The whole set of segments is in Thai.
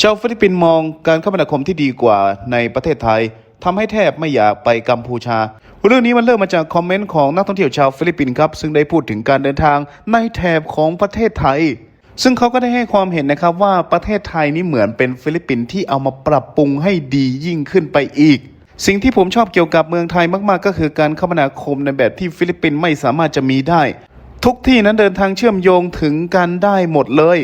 ชาวฟิลิปปินส์มองการคมนาคมที่ดีกว่าในประเทศไทยทำให้แทบไม่อยากไปกัมพูชา เรื่องนี้มันเริ่มมาจากคอมเมนต์ของนักท่องเที่ยวชาวฟิลิปปินส์ครับ ซึ่งได้พูดถึงการเดินทางในแถบของประเทศไทย ซึ่งเขาก็ได้ให้ความเห็นนะครับว่าประเทศไทยนี่เหมือนเป็นฟิลิปปินส์ที่เอามาปรับปรุงให้ดียิ่งขึ้นไปอีก สิ่งที่ผมชอบเกี่ยวกับเมืองไทยมาก ๆ ก็คือการคมนาคมในแบบที่ฟิลิปปินส์ไม่สามารถจะมีได้ ทุกที่นั้นเดินทางเชื่อมโยงถึงกันได้หมดเลย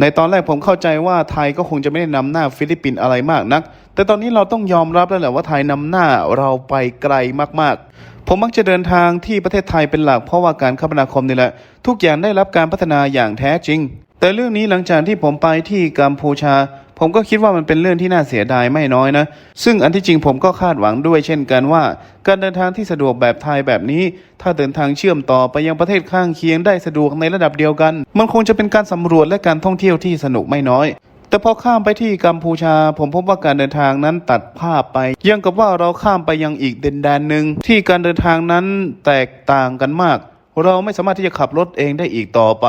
ในตอนแรกผมเข้าใจว่าไทยก็คงจะไม่ได้นำหน้าฟิลิปปินส์อะไรมากนัก แต่ตอนนี้เราต้องยอมรับแล้วแหละว่าไทยนำหน้าเราไปไกลมากๆ ผมมักจะเดินทางที่ประเทศไทยเป็นหลักเพราะว่าการคมนาคมนี่แหละ ทุกอย่างได้รับการพัฒนาอย่างแท้จริง แต่เรื่องนี้หลังจากที่ผมไปที่กัมพูชา ผมก็คิดว่ามันเป็นเรื่องที่น่าเสียดายไม่น้อยนะ ซึ่งอันที่จริงผมก็คาดหวังด้วยเช่นกันว่า การเดินทางที่สะดวกแบบไทยแบบนี้ ถ้าเดินทางเชื่อมต่อไปยังประเทศข้างเคียงได้สะดวกในระดับเดียวกัน มันคงจะเป็นการสำรวจและการท่องเที่ยวที่สนุกไม่น้อย แต่พอข้ามไปที่กัมพูชา ผมพบว่าการเดินทางนั้นตัดภาพไป ยังกับว่าเราข้ามไปยังอีกเดินแดนหนึ่งที่การเดินทางนั้นแตกต่างกันมาก เราไม่สามารถที่จะขับรถเองได้อีกต่อไป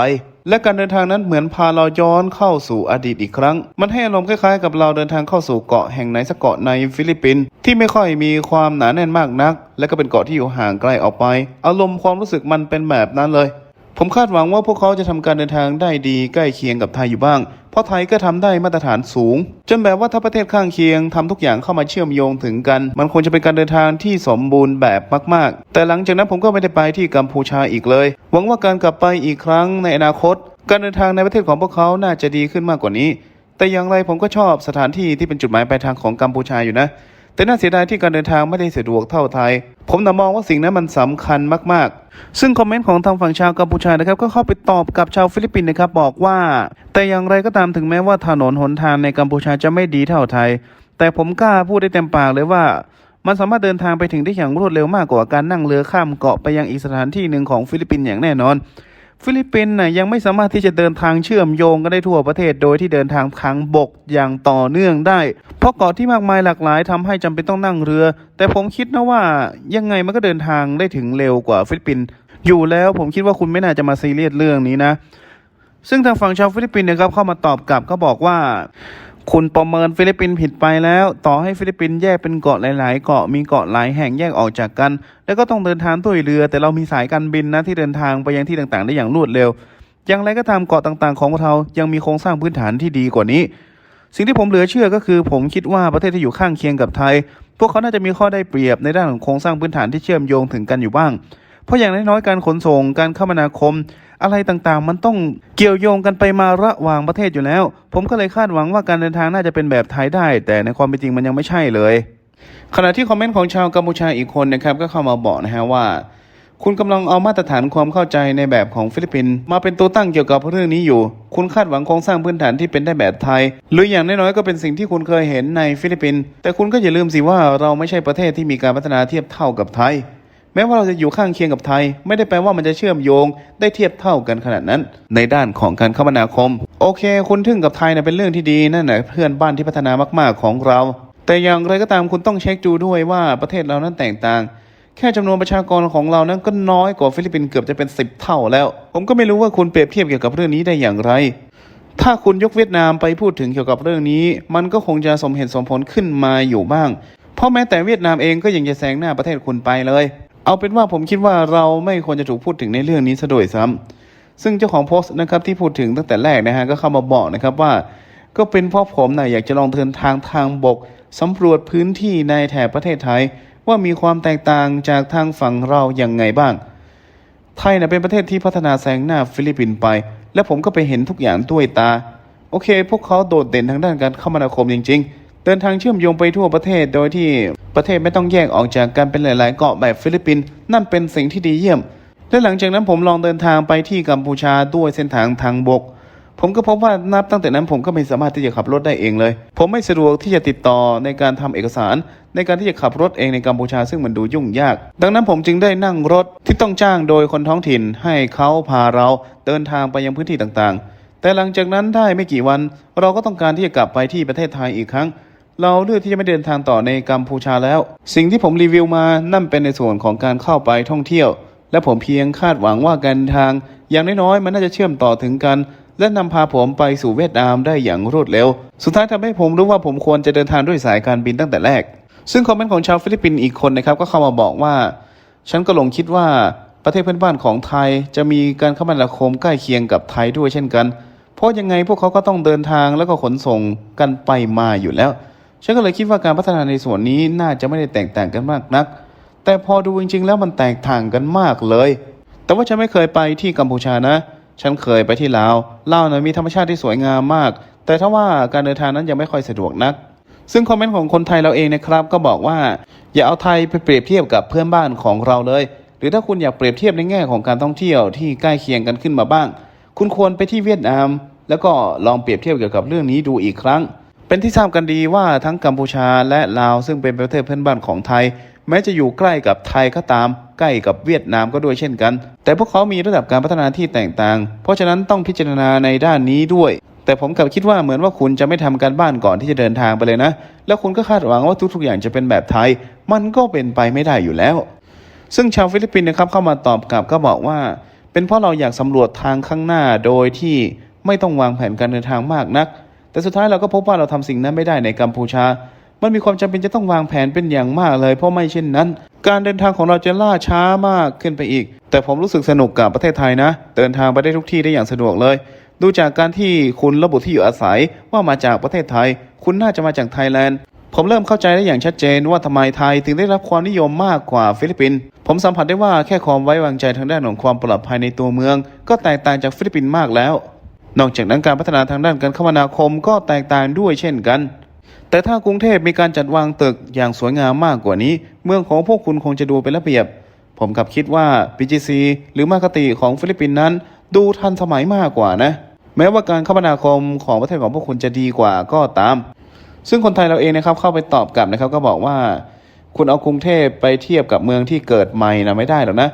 และการเดินทางนั้นเหมือนพาเราย้อนเข้าสู่อดีตอีกครั้ง มันให้อารมณ์คล้ายๆ กับเราเดินทางเข้าสู่เกาะแห่งไหนสักเกาะในฟิลิปปินส์ที่ไม่ค่อยมีความหนาแน่นมากนัก และก็เป็นเกาะที่อยู่ห่างไกลออกไป อารมณ์ความรู้สึกมันเป็นแบบนั้นเลย ผมคาดหวังว่าพวกเขาจะทำการเดินทางได้ดีใกล้เคียงกับไทยอยู่บ้าง เพราะไทยก็ทำได้มาตรฐานสูง จนแบบว่าถ้าประเทศข้างเคียงทำทุกอย่างเข้ามาเชื่อมโยงถึงกัน มันคงจะเป็นการเดินทางที่สมบูรณ์แบบมาก ๆ แต่หลังจากนั้นผมก็ไม่ได้ไปที่กัมพูชาอีกเลย หวังว่าการกลับไปอีกครั้งในอนาคต การเดินทางในประเทศของพวกเขาน่าจะดีขึ้นมากกว่านี้ แต่อย่างไรผมก็ชอบสถานที่ที่เป็นจุดหมายปลายทางของกัมพูชาอยู่นะ แต่น่าเสียดายที่การเดินทางไม่ได้สะดวกเท่าไทย ผมนะมองว่าสิ่งนั้นมันสำคัญมากๆ ซึ่งคอมเมนต์ของทางฝั่งชาวกัมพูชานะครับก็เข้าไปตอบกับชาวฟิลิปปินส์นะครับบอกว่า แต่อย่างไรก็ตามถึงแม้ว่าถนนหนทางในกัมพูชาจะไม่ดีเท่าไทย แต่ผมกล้าพูดได้เต็มปากเลยว่ามันสามารถเดินทางไปถึงได้อย่างรวดเร็วมากกว่าการนั่งเรือข้ามเกาะไปยังอีกสถานที่หนึ่งของฟิลิปปินส์อย่างแน่นอน ฟิลิปปินส์น่ะยังไม่สามารถที่จะเดินทางเชื่อมโยงกันได้ทั่วประเทศโดยที่เดินทางทางบกอย่างต่อเนื่องได้ เพราะเกาะที่มากมายหลากหลายทำให้จำเป็นต้องนั่งเรือ แต่ผมคิดนะว่ายังไงมันก็เดินทางได้ถึงเร็วกว่าฟิลิปปินส์อยู่แล้วผมคิดว่าคุณไม่น่าจะมาซีเรียสเรื่องนี้นะ ซึ่งทางฝั่งชาวฟิลิปปินส์นะครับเข้ามาตอบกลับก็บอกว่า คุณประเมินฟิลิปปินส์ผิดไปแล้ว ต่อให้ฟิลิปปินส์แยกเป็นเกาะหลาย ๆ เกาะมีเกาะหลายแห่งแยกออกจากกัน แล้วก็ต้องเดินทางด้วยเรือ แต่เรามีสายการบินนะที่เดินทางไปยังที่ต่าง ๆ ได้อย่างรวดเร็ว อย่างไรก็ตามเกาะต่าง ๆ ของเรายังมีโครงสร้างพื้นฐานที่ดีกว่านี้ สิ่งที่ผมเหลือเชื่อก็คือ ผมคิดว่าประเทศที่อยู่ข้างเคียงกับไทย พวกเขาน่าจะมีข้อได้เปรียบในด้านของโครงสร้างพื้นฐานที่เชื่อมโยงถึงกันอยู่บ้าง เพราะอย่างน้อยๆการขนส่งการคมนาคม อะไรต่างๆ มันต้องเกี่ยวโยงกันไปมาระหว่างประเทศอยู่แล้ว ผมก็เลยคาดหวังว่าการเดินทางน่าจะเป็นแบบไทยได้ แต่ในความเป็นจริงมันยังไม่ใช่เลย ขณะที่คอมเมนต์ของชาวกัมพูชาอีกคนนะครับก็เข้ามาบอกนะฮะว่าคุณกำลังเอามาตรฐานความเข้าใจในแบบของฟิลิปปินส์มาเป็นตัวตั้งเกี่ยวกับเรื่องนี้อยู่ คุณคาดหวังโครงสร้างพื้นฐานที่เป็นได้แบบไทย หรืออย่างน้อยๆก็เป็นสิ่งที่คุณเคยเห็นในฟิลิปปินส์แต่คุณก็อย่าลืมสิว่าเราไม่ใช่ประเทศที่มีการพัฒนาเทียบเท่ากับไทย แม้ว่าเราจะอยู่ข้างเคียงกับไทย ไม่ได้แปลว่ามันจะเชื่อมโยง ได้เทียบเท่ากันขนาดนั้น ในด้านของการคมนาคม โอเค คุณทึ่งกับไทยนะเป็นเรื่องที่ดีนั่นแหละเพื่อนบ้านที่พัฒนามากๆของเรา แต่อย่างไรก็ตามคุณต้องเช็คดูด้วยว่าประเทศเรานั้นแตกต่างแค่จำนวนประชากรของเรานั้นก็น้อยกว่าฟิลิปปินส์เกือบจะเป็นสิบเท่าแล้ว ผมก็ไม่รู้ว่าคุณเปรียบเทียบเกี่ยวกับเรื่องนี้ได้อย่างไร ถ้าคุณยกเวียดนามไปพูดถึงเกี่ยวกับเรื่องนี้ มันก็คงจะสมเหตุสมผลขึ้นมาอยู่บ้าง เพราะแม้แต่เวียดนามเองก็ยังจะแซงหน้าประเทศคุณไปเลย เอาเป็นว่าผมคิดว่าเราไม่ควรจะถูกพูดถึงในเรื่องนี้ซะโดยซ้ำซึ่งเจ้าของโพสต์นะครับที่พูดถึงตั้งแต่แรกนะฮะก็เข้ามาบอกนะครับว่า ก็เป็นเพราะผมนะอยากจะลองเดินทางทางบกสำรวจพื้นที่ในแถบประเทศไทย ว่ามีความแตกต่างจากทางฝั่งเราอย่างไงบ้าง ไทยนะเป็นประเทศที่พัฒนาแซงหน้าฟิลิปปินส์ไป และผมก็ไปเห็นทุกอย่างด้วยตา โอเค พวกเขาโดดเด่นทางด้านการคมนาคมจริง ๆ เดินทางเชื่อมโยงไปทั่วประเทศโดยที่ประเทศไม่ต้องแยกออกจากกันเป็นหลาย ๆ เกาะแบบฟิลิปปินส์นั่นเป็นสิ่งที่ดีเยี่ยม และหลังจากนั้นผมลองเดินทางไปที่กัมพูชาด้วยเส้นทางทางบก ผมก็พบว่านับตั้งแต่นั้นผมก็ไม่สามารถที่จะขับรถได้เองเลย ผมไม่สะดวกที่จะติดต่อในการทำเอกสาร ในการที่จะขับรถเองในกัมพูชาซึ่งมันดูยุ่งยาก ดังนั้นผมจึงได้นั่งรถที่ต้องจ้างโดยคนท้องถิ่น ให้เขาพาเราเดินทางไปยังพื้นที่ต่าง ๆ แต่หลังจากนั้นได้ไม่กี่วัน เราก็ต้องการที่จะกลับไปที่ประเทศไทยอีกครั้ง เราเลือกที่จะไม่เดินทางต่อในกัมพูชาแล้ว สิ่งที่ผมรีวิวมานั่นเป็นในส่วนของการเข้าไปท่องเที่ยว และผมเพียงคาดหวังว่าการเดินทาง อย่างน้อยๆมันน่าจะเชื่อมต่อถึงกัน และนำพาผมไปสู่เวียดนามได้อย่างรวดเร็ว สุดท้ายทำให้ผมรู้ว่าผมควรจะเดินทางด้วยสายการบินตั้งแต่แรก ซึ่งคอมเมนต์ของชาวฟิลิปปินส์อีกคนนะครับก็เข้ามาบอกว่า ฉันก็หลงคิดว่าประเทศเพื่อนบ้านของไทย จะมีการคมนาคมใกล้เคียงกับไทยด้วยเช่นกัน เพราะยังไงพวกเขาก็ต้องเดินทางแล้วก็ขนส่งกันไปมาอยู่แล้ว ฉันก็เลยคิดว่าการพัฒนาในส่วนนี้น่าจะไม่ได้แตกต่างกันมากนัก แต่พอดูจริงๆแล้วมันแตกต่างกันมากเลย แต่ว่าฉันไม่เคยไปที่กัมพูชานะ ฉันเคยไปที่ลาว ลาวนะมีธรรมชาติที่สวยงามมาก แต่ถ้าว่าการเดินทางนั้นยังไม่ค่อยสะดวกนัก ซึ่งคอมเมนต์ของคนไทยเราเองนะครับ ก็บอกว่า อย่าเอาไทยไปเปรียบเทียบกับเพื่อนบ้านของเราเลย หรือถ้าคุณอยากเปรียบเทียบในแง่ของการท่องเที่ยวที่ใกล้เคียงกันขึ้นมาบ้าง คุณควรไปที่เวียดนาม แล้วก็ลองเปรียบเทียบเกี่ยวกับเรื่องนี้ดูอีกครั้ง เป็นที่ทราบกันดีว่าทั้งกัมพูชาและลาวซึ่งเป็นประเทศเพื่อนบ้านของไทย แม้จะอยู่ใกล้กับไทยก็ตาม ใกล้กับเวียดนามก็ด้วยเช่นกัน แต่พวกเขามีระดับการพัฒนาที่แตกต่าง เพราะฉะนั้นต้องพิจารณาในด้านนี้ด้วย แต่ผมกลับคิดว่าเหมือนว่าคุณจะไม่ทำการบ้านก่อนที่จะเดินทางไปเลยนะ แล้วคุณก็คาดหวังว่าทุกๆ อย่างจะเป็นแบบไทย มันก็เป็นไปไม่ได้อยู่แล้ว ซึ่งชาวฟิลิปปินส์นะครับเข้ามาตอบกลับก็บอกว่า เป็นเพราะเราอยากสำรวจทางข้างหน้าโดยที่ไม่ต้องวางแผนการเดินทางมากนัก แต่สุดท้ายเราก็พบว่าเราทำสิ่งนั้นไม่ได้ในกัมพูชา มันมีความจำเป็นจะต้องวางแผนเป็นอย่างมากเลย เพราะไม่เช่นนั้น การเดินทางของเราจะล่าช้ามากขึ้นไปอีก แต่ผมรู้สึกสนุกกับประเทศไทยนะ เดินทางไปได้ทุกที่ได้อย่างสะดวกเลย ดูจากการที่คุณระบุที่อยู่อาศัยว่ามาจากประเทศไทย คุณน่าจะมาจากไทยแลนด์ผมเริ่มเข้าใจได้อย่างชัดเจนว่าทำไมไทยถึงได้รับความนิยมมากกว่าฟิลิปปินส์ ผมสัมผัสได้ว่าแค่ความไว้วางใจทางด้านของความปลอดภัยในตัวเมือง ก็แตกต่างจากฟิลิปปินส์มากแล้ว นอกจากนั้นการพัฒนาทางด้านการคมนาคมก็แตกต่างด้วยเช่นกัน แต่ถ้ากรุงเทพมีการจัดวางตึกอย่างสวยงามมากกว่านี้ เมืองของพวกคุณคงจะดูเป็นระเบียบ ผมกับคิดว่า BGC หรือมาคติของฟิลิปปินส์นั้น ดูทันสมัยมากกว่านะ แม้ว่าการคมนาคมของประเทศของพวกคุณจะดีกว่าก็ตาม ซึ่งคนไทยเราเองนะครับเข้าไปตอบกลับนะครับก็บอกว่า คุณเอากรุงเทพไปเทียบกับเมืองที่เกิดใหม่นะไม่ได้หรอกนะ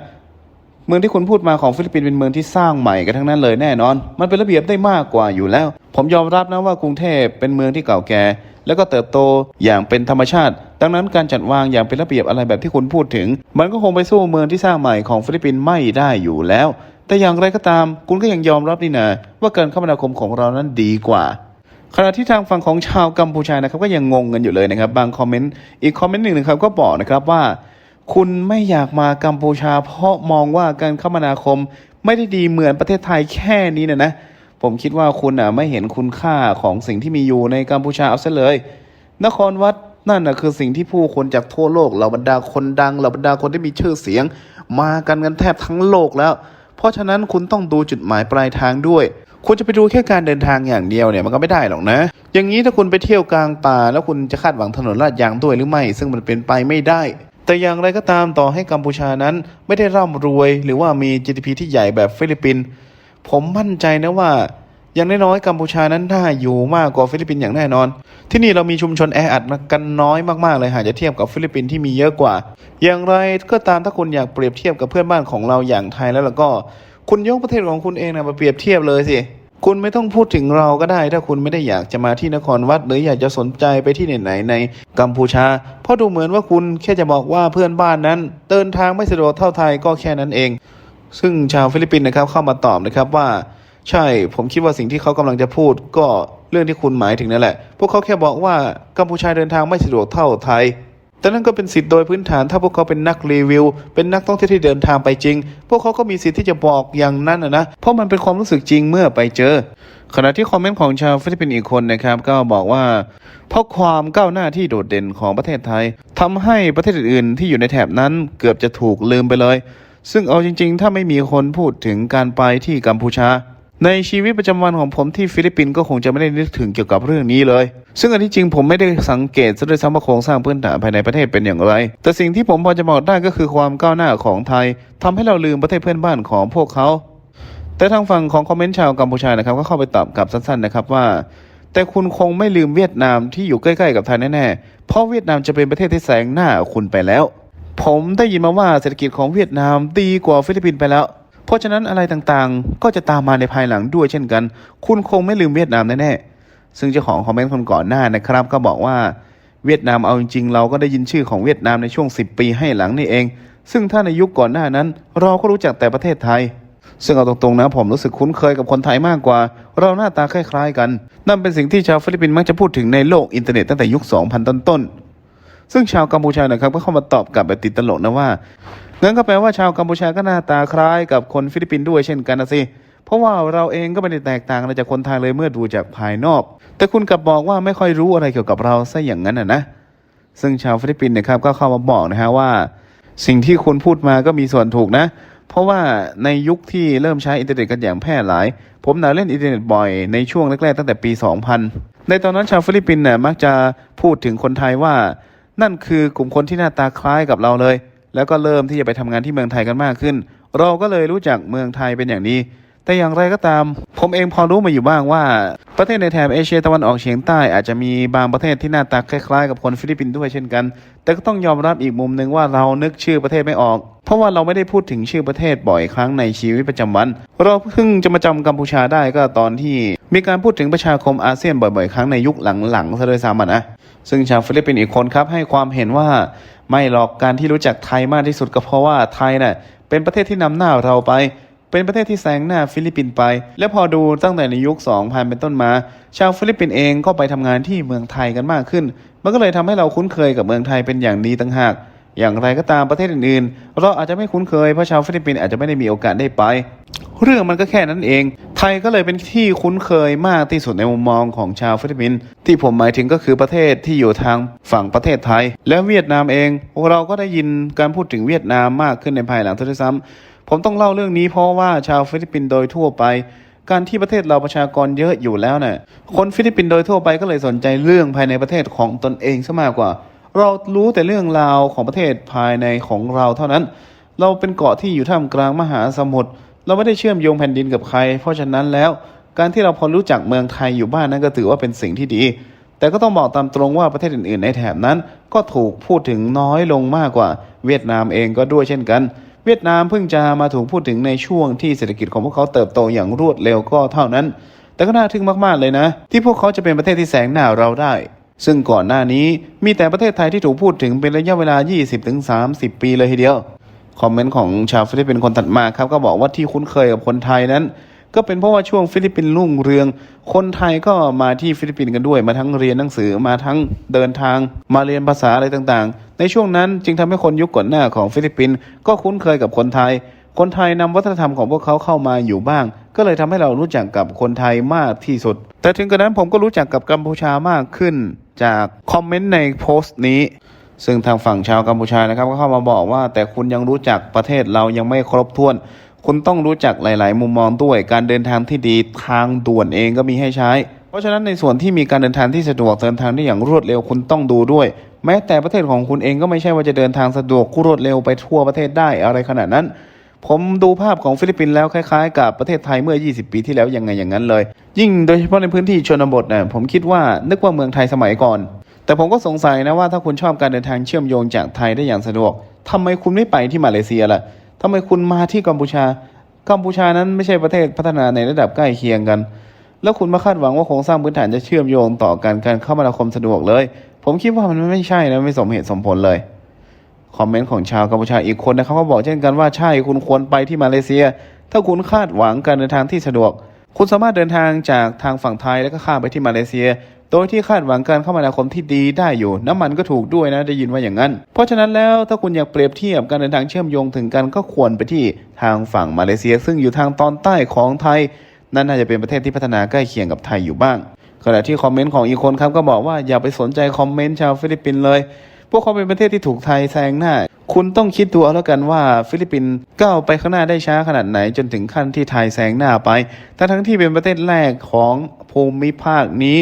เมืองที่คุณพูดมาของฟิลิปปินส์เป็นเมืองที่สร้างใหม่กันทั้งนั้นเลยแน่นอน มันเป็นระเบียบได้มากกว่าอยู่แล้ว ผมยอมรับนะว่ากรุงเทพเป็นเมืองที่เก่าแก่ แล้วก็เติบโตอย่างเป็นธรรมชาติ ดังนั้นการจัดวางอย่างเป็นระเบียบอะไรแบบที่คุณพูดถึง มันก็คงไปสู้เมืองที่สร้างใหม่ของฟิลิปปินส์ไม่ได้อยู่แล้ว แต่อย่างไรก็ตาม คุณก็ยังยอมรับนี่นะว่าการคมนาคมของเรานั้นดีกว่าขณะที่ทางฝั่งของชาวกัมพูชานะครับก็ยังงงกันอยู่เลยนะครับ บางคอมเมนต์อีกคอมเมนต์หนึ่งนะครับก็บอกนะครับว่า คุณไม่อยากมากัมพูชา เพราะมองว่าการคมนาคมไม่ได้ดีเหมือนประเทศไทยแค่นี้นะนะ ผมคิดว่าคุณอะไม่เห็นคุณค่าของสิ่งที่มีอยู่ในกัมพูชาเอาซะเลย นครวัดนั่นนะคือสิ่งที่ผู้คนจากทั่วโลกเหล่าบรรดาคนดังเหล่าบรรดาคนที่มีชื่อเสียง มากันกันแทบทั้งโลกแล้ว เพราะฉะนั้นคุณต้องดูจุดหมายปลายทางด้วยคุณจะไปดูแค่การเดินทางอย่างเดียวเนี่ยมันก็ไม่ได้หรอกนะ อย่างนี้ถ้าคุณไปเที่ยวกลางป่าแล้วคุณจะคาดหวังถนนลาดยางด้วยหรือไม่ ซึ่งมันเป็นไปไม่ได้ แต่อย่างไรก็ตามต่อให้กัมพูชานั้นไม่ได้ร่ำรวยหรือว่ามี GDP ที่ใหญ่แบบฟิลิปปินส์ผมมั่นใจนะว่าอย่างน้อยๆกัมพูชานั้นน่าอยู่มากกว่าฟิลิปปินส์อย่างแน่นอน ที่นี่เรามีชุมชนแออัดกันน้อยมากๆเลยหากจะเทียบกับฟิลิปปินส์ที่มีเยอะกว่า อย่างไรก็ตามถ้าคุณอยากเปรียบเทียบกับเพื่อนบ้านของเราอย่างไทยแล้วล่ะก็ คุณยกประเทศของคุณเองนะมาเปรียบเทียบเลยสิ คุณไม่ต้องพูดถึงเราก็ได้ ถ้าคุณไม่ได้อยากจะมาที่นครวัด หรืออยากจะสนใจไปที่ไหนๆในกัมพูชา เพราะดูเหมือนว่าคุณแค่จะบอกว่าเพื่อนบ้านนั้น เดินทางไม่สะดวกเท่าไทยก็แค่นั้นเอง ซึ่งชาวฟิลิปปินส์นะครับเข้ามาตอบนะครับว่า ใช่ผมคิดว่าสิ่งที่เขากำลังจะพูดก็เรื่องที่คุณหมายถึงนั่นแหละ พวกเขาแค่บอกว่ากัมพูชาเดินทางไม่สะดวกเท่าไทย แต่นั่นก็เป็นสิทธิ์โดยพื้นฐานถ้าพวกเขาเป็นนักรีวิว เป็นนักท่องเที่ยวที่เดินทางไปจริง พวกเขาก็มีสิทธิ์ที่จะบอกอย่างนั้นนะ เพราะมันเป็นความรู้สึกจริงเมื่อไปเจอ ขณะที่คอมเมนต์ของชาวฟิลิปปินส์อีกคนนะครับ ก็บอกว่า เพราะความก้าวหน้าที่โดดเด่นของประเทศไทยทำให้ประเทศอื่นๆที่อยู่ในแถบนั้นเกือบจะถูกลืมไปเลย ซึ่งเอาจริง ๆ ถ้าไม่มีคนพูดถึงการไปที่กัมพูชา ในชีวิตประจำวันของผมที่ฟิลิปปินส์ก็คงจะไม่ได้นึกถึงเกี่ยวกับเรื่องนี้เลย ซึ่งอันที่จริงผมไม่ได้สังเกตซะด้วยซ้ำว่าโครงสร้างพื้นฐานภายในประเทศเป็นอย่างไร แต่สิ่งที่ผมพอจะบอกได้ก็คือความก้าวหน้าของไทยทำให้เราลืมประเทศเพื่อนบ้านของพวกเขา แต่ทางฝั่งของคอมเมนต์ชาวกัมพูชานะครับก็เข้าไปตอบกลับสั้นๆนะครับว่า แต่คุณคงไม่ลืมเวียดนามที่อยู่ใกล้ๆกับไทยแน่ๆเพราะเวียดนามจะเป็นประเทศที่แซงหน้าคุณไปแล้ว ผมได้ยินมาว่าเศรษฐกิจของเวียดนามดีกว่าฟิลิปปินส์ไปแล้ว เพราะฉะนั้นอะไรต่างๆ ก็จะตามมาในภายหลังด้วยเช่นกัน คุณคงไม่ลืมเวียดนามแน่ๆซึ่งเจ้าของคอมเมนต์คนก่อนหน้านะครับ ก็บอกว่าเวียดนามเอาจริงๆเราก็ได้ยินชื่อของเวียดนามในช่วง 10 ปีให้หลังนี่เอง ซึ่งถ้าในยุคก่อนหน้านั้น เราก็รู้จักแต่ประเทศไทย ซึ่งเอาตรงๆนะผมรู้สึกคุ้นเคยกับคนไทยมากกว่า เราหน้าตาคล้ายๆกัน นั่นเป็นสิ่งที่ชาวฟิลิปปินส์มักจะพูดถึงในโลกอินเทอร์เน็ตตั้งแต่ยุค 2000 ต้นๆซึ่งชาวกัมพูชานะครับก็เข้ามาตอบกลับแบบติดตลกนะว่า งั้นก็แปลว่าชาวกัมพูชาก็หน้าตาคล้ายกับคนฟิลิปปินส์ด้วยเช่นกันนะสิ เพราะว่าเราเองก็ไม่ได้แตกต่างอะไรจากคนไทยเลยเมื่อดูจากภายนอก แต่คุณกลับบอกว่าไม่ค่อยรู้อะไรเกี่ยวกับเราซะอย่างนั้นนะนะ ซึ่งชาวฟิลิปปินส์นะครับก็เข้ามาบอกนะฮะว่า สิ่งที่คุณพูดมาก็มีส่วนถูกนะ เพราะว่าในยุคที่เริ่มใช้อินเทอร์เน็ตกันอย่างแพร่หลาย ผมน่ะเล่นอินเทอร์เน็ตบ่อยในช่วงแรกๆตั้งแต่ปี 2000 ในตอนนั้นชาวฟิลิปปินส์เนี่ยมักจะพูดถึงคนไทยว่า นั่นคือกลุ่มคนที่หน้าตาคล้ายกับเราเลย แล้วก็เริ่มที่จะไปทำงานที่เมืองไทยกันมากขึ้น เราก็เลยรู้จักเมืองไทยเป็นอย่างดีแต่อย่างไรก็ตาม ผมเองพอรู้มาอยู่บ้างว่า ประเทศในแถบเอเชียตะวันออกเฉียงใต้อาจจะมีบางประเทศที่หน้าตาคล้ายๆ กับคนฟิลิปปินส์ด้วยเช่นกัน แต่ก็ต้องยอมรับอีกมุมหนึ่งว่าเรานึกชื่อประเทศไม่ออก เพราะว่าเราไม่ได้พูดถึงชื่อประเทศบ่อยครั้งในชีวิตประจำวัน เราเพิ่งจะมาจำกัมพูชาได้ก็ตอนที่ มีการพูดถึงประชาคมอาเซียนบ่อยๆ ครั้งในยุคหลังๆซะด้วยซ้ำนะซึ่งชาวฟิลิปปินส์อีกคนครับให้ความเห็นว่า ไม่หรอกการที่รู้จักไทยมากที่สุดก็เพราะว่าไทยน่ะเป็นประเทศที่นำหน้าเราไป เป็นประเทศที่แซงหน้าฟิลิปปินส์ไป และพอดูตั้งแต่ในยุค 2000 เป็นต้นมา ชาวฟิลิปปินส์เองก็ไปทำงานที่เมืองไทยกันมากขึ้น มันก็เลยทำให้เราคุ้นเคยกับเมืองไทยเป็นอย่างดีต่างหาก อย่างไรก็ตามประเทศอื่นๆ เราอาจจะไม่คุ้นเคยเพราะชาวฟิลิปปินส์อาจจะไม่ได้มีโอกาสได้ไป เรื่องมันก็แค่นั้นเอง ไทยก็เลยเป็นที่คุ้นเคยมากที่สุดในมุมมองของชาวฟิลิปปินส์ที่ผมหมายถึงก็คือประเทศที่อยู่ทางฝั่งประเทศไทย และเวียดนามเอง เราก็ได้ยินการพูดถึงเวียดนามมากขึ้นในภายหลังซะด้วยซ้ำผมต้องเล่าเรื่องนี้เพราะว่าชาวฟิลิปปินส์โดยทั่วไปการที่ประเทศเราประชากรเยอะอยู่แล้วเนี่ยคนฟิลิปปินส์โดยทั่วไปก็เลยสนใจเรื่องภายในประเทศของตนเองซะมากกว่า เรารู้แต่เรื่องราวของประเทศภายในของเราเท่านั้น เราเป็นเกาะที่อยู่ท่ามกลางมหาสมุทรเราไม่ได้เชื่อมโยงแผ่นดินกับใคร เพราะฉะนั้นแล้ว การที่เราพอรู้จักเมืองไทยอยู่บ้านนั้นก็ถือว่าเป็นสิ่งที่ดี แต่ก็ต้องบอกตามตรงว่าประเทศอื่นๆ ในแถบนั้น ก็ถูกพูดถึงน้อยลงมากกว่า เวียดนามเองก็ด้วยเช่นกัน เวียดนามเพิ่งจะมาถูกพูดถึงในช่วงที่เศรษฐกิจของพวกเขาเติบโตอย่างรวดเร็วก็เท่านั้น แต่ก็น่าทึ่งมากๆเลยนะ ที่พวกเขาจะเป็นประเทศที่แสงหน้าเราได้ ซึ่งก่อนหน้านี้มีแต่ประเทศไทยที่ถูกพูดถึงเป็นระยะเวลา 20-30 ปีเลยทีเดียว คอมเมนต์ของชาวฟิลิปปินส์คนถัดมาครับก็บอกว่าที่คุ้นเคยกับคนไทยนั้น ก็เป็นเพราะว่าช่วงฟิลิปปินส์รุ่งเรือง คนไทยก็มาที่ฟิลิปปินส์กันด้วย มาทั้งเรียนหนังสือมาทั้งเดินทาง มาเรียนภาษาอะไรต่างๆ ในช่วงนั้นจึงทำให้คนยุคก่อนหน้าของฟิลิปปินส์ก็คุ้นเคยกับคนไทย คนไทยนำวัฒนธรรมของพวกเขาเข้ามาอยู่บ้าง ก็เลยทำให้เรารู้จักกับคนไทยมากที่สุด แต่ถึงกระนั้นผมก็รู้จักกับกัมพูชามากขึ้นจากคอมเมนต์ในโพสต์นี้ ซึ่งทางฝั่งชาวกัมพูชานะครับก็เข้ามาบอกว่า แต่คุณยังรู้จักประเทศเรายังไม่ครบถ้วน คุณต้องรู้จักหลาย ๆ มุมมองด้วย การเดินทางที่ดีทางด่วนเองก็มีให้ใช้ เพราะฉะนั้นในส่วนที่มีการเดินทางที่สะดวกเดินทางได้อย่างรวดเร็วคุณต้องดูด้วย แม้แต่ประเทศของคุณเองก็ไม่ใช่ว่าจะเดินทางสะดวกรวดเร็วไปทั่วประเทศได้อะไรขนาดนั้น ผมดูภาพของฟิลิปปินส์แล้วคล้ายๆ กับประเทศไทยเมื่อ 20 ปีที่แล้วยังไงอย่างนั้นเลย ยิ่งโดยเฉพาะในพื้นที่ชนบทเนี่ยผมคิดว่านึกว่าเมืองไทยสมัยก่อน แต่ผมก็สงสัยนะว่าถ้าคุณชอบการเดินทางเชื่อมโยงจากไทยได้อย่างสะดวกทำไมคุณไม่ไปที่มาเลเซียล่ะทำไมคุณมาที่กัมพูชา กัมพูชานั้นไม่ใช่ประเทศพัฒนาในระดับใกล้เคียงกัน แล้วคุณมาคาดหวังว่าโครงสร้างพื้นฐานจะเชื่อมโยงต่อกันการคมนาคมสะดวกเลย ผมคิดว่ามันไม่ใช่นะไม่สมเหตุสมผลเลย คอมเมนต์ของชาวกัมพูชาอีกคนนะครับก็บอกเช่นกันว่าใช่คุณควรไปที่มาเลเซีย ถ้าคุณคาดหวังการเดินทางที่สะดวก คุณสามารถเดินทางจากทางฝั่งไทยแล้วก็ข้ามไปที่มาเลเซีย โดยที่คาดหวังการคมนาคมที่ดีได้อยู่ น้ำมันก็ถูกด้วยนะได้ยินว่าอย่างนั้น เพราะฉะนั้นแล้วถ้าคุณอยากเปรียบเทียบการเดินทางเชื่อมโยงถึงกันก็ควรไปที่ทางฝั่งมาเลเซีย ซึ่งอยู่ทางตอนใต้ของไทย นั่นน่าจะเป็นประเทศที่พัฒนาใกล้เคียงกับไทยอยู่บ้างขณะที่คอมเมนต์ของอีกคนครับก็บอกว่าอย่าไปสนใจคอมเมนต์ชาวฟิลิปปินส์เลย พวกเขาเป็นประเทศที่ถูกไทยแซงหน้า คุณต้องคิดดูเอาแล้วกันว่าฟิลิปปินส์ก้าวไปข้างหน้าได้ช้าขนาดไหนจนถึงขั้นที่ไทยแซงหน้าไปแต่ทั้งที่เป็นประเทศแรกของภูมิภาคนี้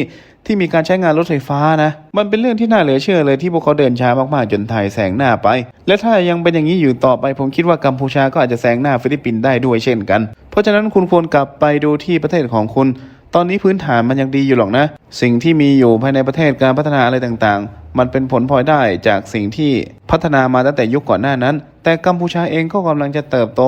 ที่มีการใช้งานรถไฟฟ้านะ มันเป็นเรื่องที่น่าเหลือเชื่อเลยที่พวกเขาเดินช้ามากๆ จนไทยแซงหน้าไป และถ้ายังเป็นอย่างนี้อยู่ต่อไป ผมคิดว่ากัมพูชาก็อาจจะแซงหน้าฟิลิปปินส์ได้ด้วยเช่นกัน เพราะฉะนั้นคุณควรกลับไปดูที่ประเทศของคุณ ตอนนี้พื้นฐานมันยังดีอยู่หรอกนะ สิ่งที่มีอยู่ภายในประเทศการพัฒนาอะไรต่างๆ มันเป็นผลพลอยได้จากสิ่งที่พัฒนามาตั้งแต่ยุคก่อนหน้านั้น แต่กัมพูชาเองก็กำลังจะเติบโต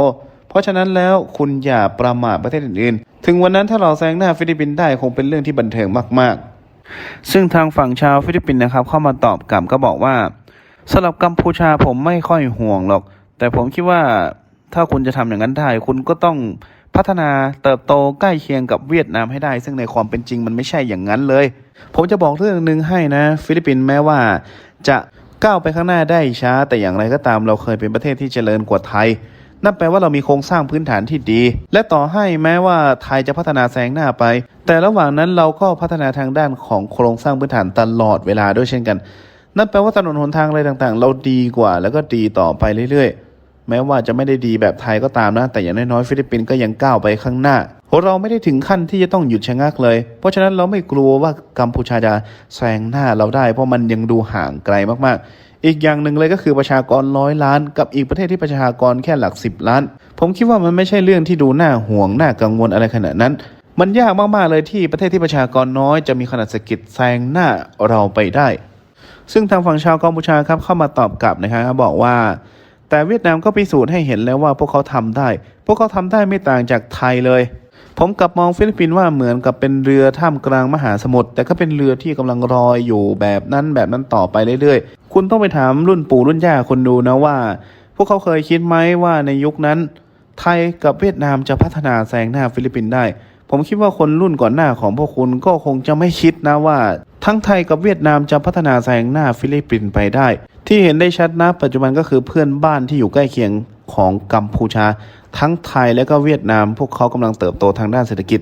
เพราะฉะนั้นแล้วคุณอย่าประมาทประเทศอื่นๆ ถึงวันนั้นถ้าเราแซงหน้าฟิลิปปินส์ได้คงเป็นเรื่องที่บันเทิงมากๆ ซึ่งทางฝั่งชาวฟิลิปปินส์นะครับเข้ามาตอบกลับก็บอกว่าสำหรับกัมพูชาผมไม่ค่อยห่วงหรอก แต่ผมคิดว่าถ้าคุณจะทำอย่างนั้นได้คุณก็ต้อง พัฒนาเติบโตใกล้เคียงกับเวียดนามให้ได้ ซึ่งในความเป็นจริงมันไม่ใช่อย่างนั้นเลย ผมจะบอกเรื่องหนึ่งให้นะ ฟิลิปปินส์แม้ว่าจะก้าวไปข้างหน้าได้ช้า แต่อย่างไรก็ตามเราเคยเป็นประเทศที่เจริญกว่าไทย นั่นแปลว่าเรามีโครงสร้างพื้นฐานที่ดี และต่อให้แม้ว่าไทยจะพัฒนาแซงหน้าไป แต่ระหว่างนั้นเราก็พัฒนาทางด้านของโครงสร้างพื้นฐานตลอดเวลาด้วยเช่นกัน นั่นแปลว่าถนนหนทางอะไรต่างๆ เราดีกว่า แล้วก็ดีต่อไปเรื่อยๆ แม้ว่าจะไม่ได้ดีแบบไทยก็ตามนะ แต่อย่างน้อยๆฟิลิปปินส์ก็ยังก้าวไปข้างหน้าเราไม่ได้ถึงขั้นที่จะต้องหยุดชะงักเลย เพราะฉะนั้นเราไม่กลัวว่ากัมพูชาจะแซงหน้าเราได้ เพราะมันยังดูห่างไกลมากๆ อีกอย่างหนึ่งเลยก็คือประชากรร้อยล้าน กับอีกประเทศที่ประชากรแค่หลักสิบล้าน ผมคิดว่ามันไม่ใช่เรื่องที่ดูน่าห่วงน่ากังวลอะไรขนาดนั้น มันยากมากๆเลยที่ประเทศที่ประชากรน้อยจะมีขนาดเศรษฐกิจแซงหน้าเราไปได้ ซึ่งทางฝั่งชาวกัมพูชาครับเข้ามาตอบกลับนะครับบอกว่า แต่เวียดนามก็พิสูจน์ให้เห็นแล้วว่าพวกเขาทำได้ พวกเขาทำได้ไม่ต่างจากไทยเลย ผมกลับมองฟิลิปปินส์ว่าเหมือนกับเป็นเรือท่ามกลางมหาสมุทร แต่ก็เป็นเรือที่กำลังลอยอยู่แบบนั้นแบบนั้นต่อไปเรื่อยๆ คุณต้องไปถามรุ่นปู่รุ่นย่าคนดูนะว่า พวกเขาเคยคิดไหมว่าในยุคนั้น ไทยกับเวียดนามจะพัฒนาแซงหน้าฟิลิปปินส์ได้ ผมคิดว่าคนรุ่นก่อนหน้าของพวกคุณก็คงจะไม่คิดนะว่า ทั้งไทยกับเวียดนามจะพัฒนาแซงหน้าฟิลิปปินส์ไปได้ ที่เห็นได้ชัดนะปัจจุบันก็คือเพื่อนบ้านที่อยู่ใกล้เคียงของกัมพูชา ทั้งไทยและก็เวียดนาม พวกเขากำลังเติบโตทางด้านเศรษฐกิจ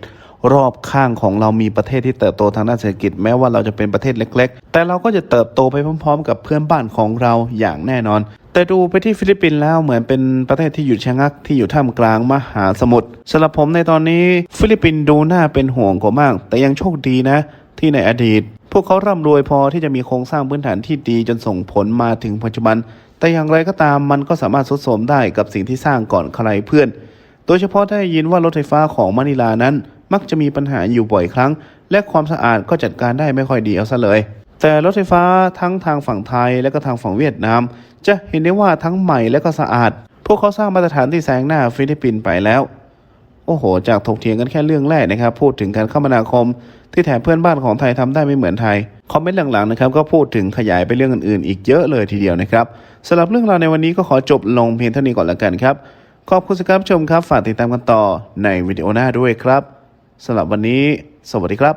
รอบข้างของเรามีประเทศที่เติบโตทางด้านเศรษฐกิจแม้ว่าเราจะเป็นประเทศเล็ก ๆ แต่เราก็จะเติบโตไปพร้อม ๆ กับเพื่อนบ้านของเราอย่างแน่นอน แต่ดูไปที่ฟิลิปปินส์แล้วเหมือนเป็นประเทศที่หยุดชะงักที่อยู่ท่ามกลางมหาสมุทรสำหรับผมในตอนนี้ฟิลิปปินส์ดูน่าเป็นห่วงกว่ามาก แต่ยังโชคดีนะที่ในอดีต พวกเขาร่ำรวยพอที่จะมีโครงสร้างพื้นฐานที่ดีจนส่งผลมาถึงปัจจุบัน แต่อย่างไรก็ตามมันก็สามารถทดโทรมได้กับสิ่งที่สร้างก่อนใครเพื่อน โดยเฉพาะถ้าได้ยินว่ารถไฟฟ้าของมะนิลานั้น มักจะมีปัญหาอยู่บ่อยครั้ง และความสะอาดก็จัดการได้ไม่ค่อยดีเอาซะเลย แต่รถไฟฟ้าทั้งทางฝั่งไทยและก็ทางฝั่งเวียดนาม จะเห็นได้ว่าทั้งใหม่และก็สะอาด พวกเขาสร้างมาตรฐานที่แซงหน้าฟิลิปปินส์ไปแล้ว โอ้โห จากถกเถียงกันแค่เรื่องแรกนะครับ พูดถึงการคมนาคม ที่แถมเพื่อนบ้านของไทยทำได้ไม่เหมือนไทย คอมเมนต์หลังๆนะครับก็พูดถึงขยายไปเรื่องอื่นๆ อีกเยอะเลยทีเดียวนะครับสำหรับเรื่องราวในวันนี้ก็ขอจบลงเพียงเท่านี้ก่อนละกันครับขอบคุณสำหรับชมครับ ฝากติดตามกันต่อในวิดีโอหน้าด้วยครับสำหรับวันนี้ สวัสดีครับ